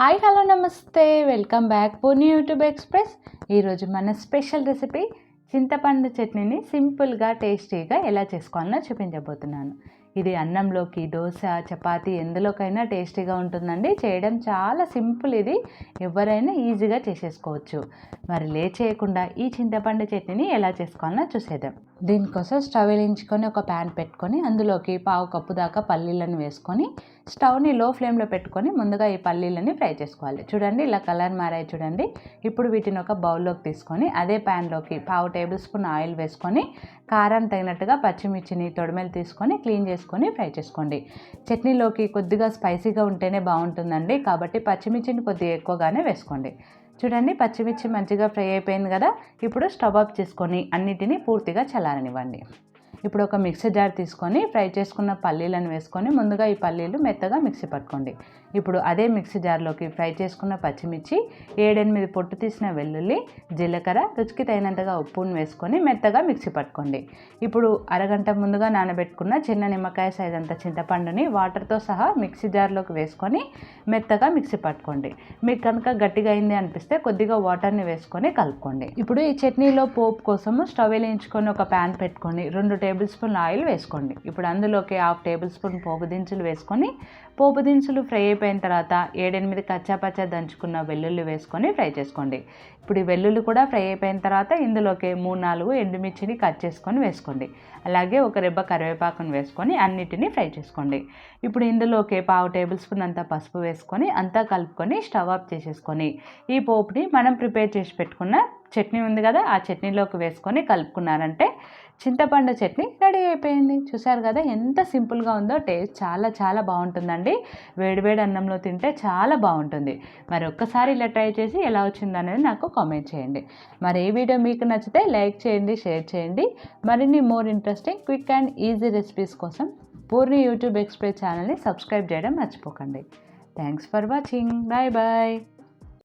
Hi hello నమస్తే. Welcome back Purni YouTube express ఈరోజు మన స్పెషల్ రెసిపీ చింతపండు చట్నీని సింపుల్గా టేస్టీగా ఎలా చేసుకోవాలో చూపించబోతున్నాను. ఇది అన్నంలోకి దోశ చపాతీ ఎందులోకైనా టేస్టీగా ఉంటుందండి. చేయడం చాలా సింపుల్ ఇది. ఎవరైనా ఈజీగా చేసేసుకోవచ్చు. మరి లే చేయకుండా ఈ చింతపండు చట్నీని ఎలా చేసుకోవాలో చూసేద్దాం. దీనికోసం స్టవ్ వెలించుకొని ఒక ప్యాన్ పెట్టుకొని అందులోకి పావు కప్పు దాకా పల్లీలను వేసుకొని స్టవ్ని లో ఫ్లేమ్లో పెట్టుకొని ముందుగా ఈ పల్లీలని ఫ్రై చేసుకోవాలి. చూడండి ఇలా కలర్ మారాయి చూడండి. ఇప్పుడు వీటిని ఒక బౌల్లోకి తీసుకొని అదే ప్యాన్లోకి పావు టేబుల్ స్పూన్ ఆయిల్ వేసుకొని కారం తగినట్టుగా పచ్చిమిర్చిని తొడిమెలు తీసుకొని క్లీన్ చేసుకొని ఫ్రై చేసుకోండి. చట్నీలోకి కొద్దిగా స్పైసీగా ఉంటేనే బాగుంటుందండి. కాబట్టి పచ్చిమిర్చిని కొద్దిగా ఎక్కువగానే వేసుకోండి. చూడండి పచ్చిమిర్చి మంచిగా ఫ్రై అయిపోయింది కదా? ఇప్పుడు స్టవ్ ఆఫ్ చేసుకొని అన్నిటినీ పూర్తిగా చల్లారనివ్వండి. ఇప్పుడు ఒక మిక్సీ జార్ తీసుకొని ఫ్రై చేసుకున్న పల్లీలను వేసుకొని ముందుగా ఈ పల్లీలు మెత్తగా మిక్సీ పట్టుకోండి. ఇప్పుడు అదే మిక్సీ జార్లోకి ఫ్రై చేసుకున్న పచ్చిమిర్చి ఏడెనిమిది పొట్టు తీసిన వెల్లుల్లి జీలకర్ర రుచికి తగినంతగా ఉప్పును వేసుకొని మెత్తగా మిక్సీ పట్టుకోండి. ఇప్పుడు అరగంట ముందుగా నానబెట్టుకున్న చిన్న నిమ్మకాయ సైజ్ అంత చింతపండుని వాటర్తో సహా మిక్సీ జార్లోకి వేసుకొని మెత్తగా మిక్సీ పట్టుకోండి. మీకు కనుక గట్టిగా అయింది అనిపిస్తే కొద్దిగా వాటర్ని వేసుకొని కలుపుకోండి. ఇప్పుడు ఈ చట్నీలో పోపు కోసము స్టవ్ వేయించుకొని ఒక ప్యాన్ పెట్టుకొని రెండు టేబుల్ స్పూన్ ఆయిల్ వేసుకోండి. ఇప్పుడు అందులోకి హాఫ్ టేబుల్ స్పూన్ పోపు దినుసులు వేసుకొని పోపు దినుసులు ఫ్రై అయిపోయిన తర్వాత ఏడెనిమిది కచ్చాపచ్చా దంచుకున్న వెల్లుల్లి వేసుకొని ఫ్రై చేసుకోండి. ఇప్పుడు ఈ వెల్లుల్లి కూడా ఫ్రై అయిపోయిన తర్వాత ఇందులోకి మూడు నాలుగు ఎండుమిర్చిని కట్ చేసుకొని వేసుకోండి. అలాగే ఒక రెబ్బ కరివేపాకును వేసుకొని అన్నిటినీ ఫ్రై చేసుకోండి. ఇప్పుడు ఇందులోకి పావు టేబుల్ స్పూన్ అంతా పసుపు వేసుకొని అంతా కలుపుకొని స్టవ్ ఆఫ్ చేసేసుకొని ఈ పోపుని మనం ప్రిపేర్ చేసి పెట్టుకున్న చట్నీ ఉంది కదా ఆ చట్నీలోకి వేసుకొని కలుపుకున్నారంటే చింతపండు చట్నీ రెడీ అయిపోయింది. చూసారు కదా ఎంత సింపుల్గా ఉందో టేస్ట్ చాలా చాలా బాగుంటుందండి. వేడివేడి అన్నంలో తింటే చాలా బాగుంటుంది. మరి ఒక్కసారి ఇలా ట్రై చేసి ఎలా వచ్చింది అనేది నాకు కామెంట్ చేయండి. మరి ఈ వీడియో మీకు నచ్చితే లైక్ చేయండి షేర్ చేయండి. మరిన్ని more interesting quick and easy recipes కోసం పూర్ణి యూట్యూబ్ ఎక్స్ప్రెస్ ఛానల్ని సబ్స్క్రైబ్ చేయడం మర్చిపోకండి. Thanks for watching. Bye bye.